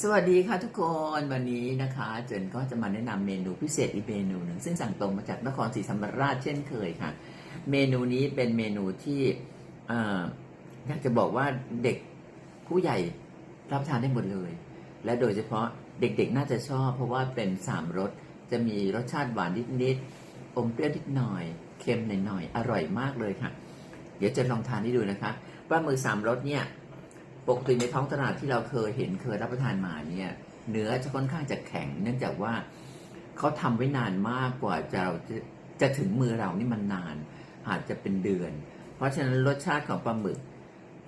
สวัสดีค่ะทุกคนวันนี้นะคะเจนก็จะมาแนะนำเมนูพิเศษอีกเมนูหนึ่งซึ่งสั่งตรงมาจากนครศรีธรรมราชเช่นเคยค่ะ เมนูนี้เป็นเมนูที่ออยากจะบอกว่าเด็กผู้ใหญ่รับทานได้หมดเลย และโดยเฉพาะเด็กๆน่าจะชอบ เพราะว่าเป็นสามรสจะมีรสชาติหวานนิดๆอมเปรี้ยวนิดหน่อยเค็มหน่อยๆอร่อยมากเลยค่ะ เดี๋ยวจะลองทานให้ดูนะคะปลาหมึกสามรสเนี่ย ปกติในท้องตลาดที่เราเคยเห็นเคยรับประทานมาเนี่ย เนื้อจะค่อนข้างจะแข็ง เนื่องจากว่าเขาทำไว้นานมากกว่าจะเราจะจะถึงมือเรานี่มันนาน อาจจะเป็นเดือน เพราะฉะนั้นรสชาติของปลาหมึก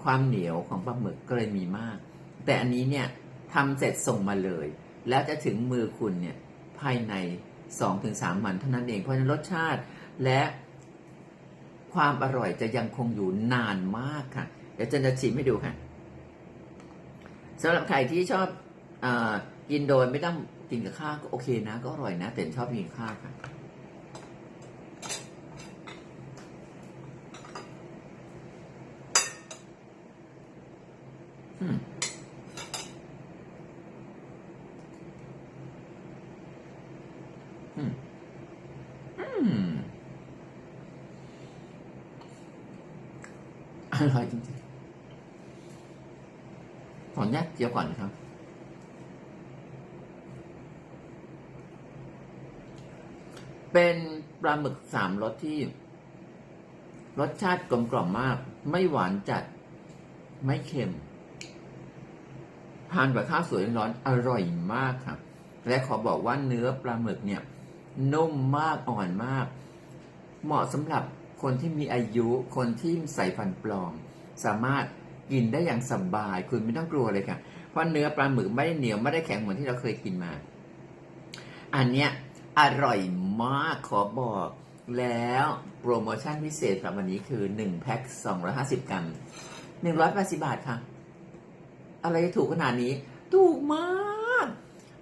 ความเหนียวของปลาหมึกก็เลยมีมาก แต่อันนี้เนี่ยทำเสร็จส่งมาเลย แล้วจะถึงมือคุณเนี่ยภายใน 2-3วันเท่านั้นเองเพราะฉะนั้นรสชาติและความอร่อยจะยังคงอยู่นานมากค่ะ เดี๋ยวเจนจะชิมให้ดูค่ะ สำหรับใครที่ชอบอกินโดยไม่ต้องกินกับข้าวก็โอเคนะ ก็อร่อยนะ แต่ชอบกินข้าวค่ะอร่อยจริง ขออนุญาตเจียวก่อนครับ เป็นปลาหมึกสามรสที่ รสชาติกลมกล่อมมาก ไม่หวานจัด ไม่เค็มทานกับข้าวสวยร้อนอร่อยมากครับ และขอบอกว่าเนื้อปลาหมึกเนี่ย นุ่มมากอ่อนมาก เหมาะสำหรับคนที่มีอายุคนที่ใส่ฟันปลอม สามารถ กินได้อย่างสบาย คุณไม่ต้องกลัวเลยค่ะเพราะเนื้อปลาหมึกไม่ได้เหนียวไม่ได้แข็งเหมือนที่เราเคยกินมา อันเนี้ยอร่อยมากขอบอกแล้วโปรโมชั่นพิเศษสำหรับวันนี้คือ1แพ็ค250 กรัม180 บาทค่ะ อะไรถูกขนาดนี้ ถูกมาก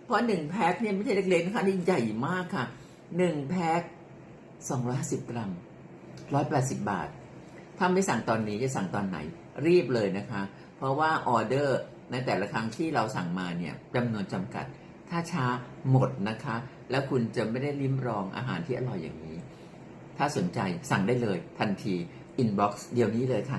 เพราะ1แพ็คเนี่ยไม่ใช่เล็กๆนะคะนี่ใหญ่มากค่ะ1แพ็ค250 กรัม 180 บาท ถ้าไม่สั่งตอนนี้จะสั่งตอนไหน รีบเลยนะคะ เพราะว่าออเดอร์ในแต่ละครั้งที่เราสั่งมาเนี่ยจำนวนจำกัด ถ้าช้าหมดนะคะ แล้วคุณจะไม่ได้ลิ้มรองอาหารที่อร่อยอย่างนี้ ถ้าสนใจสั่งได้เลยทันทีอินบ็อกซ์เดี๋ยวนี้เลยค่ะ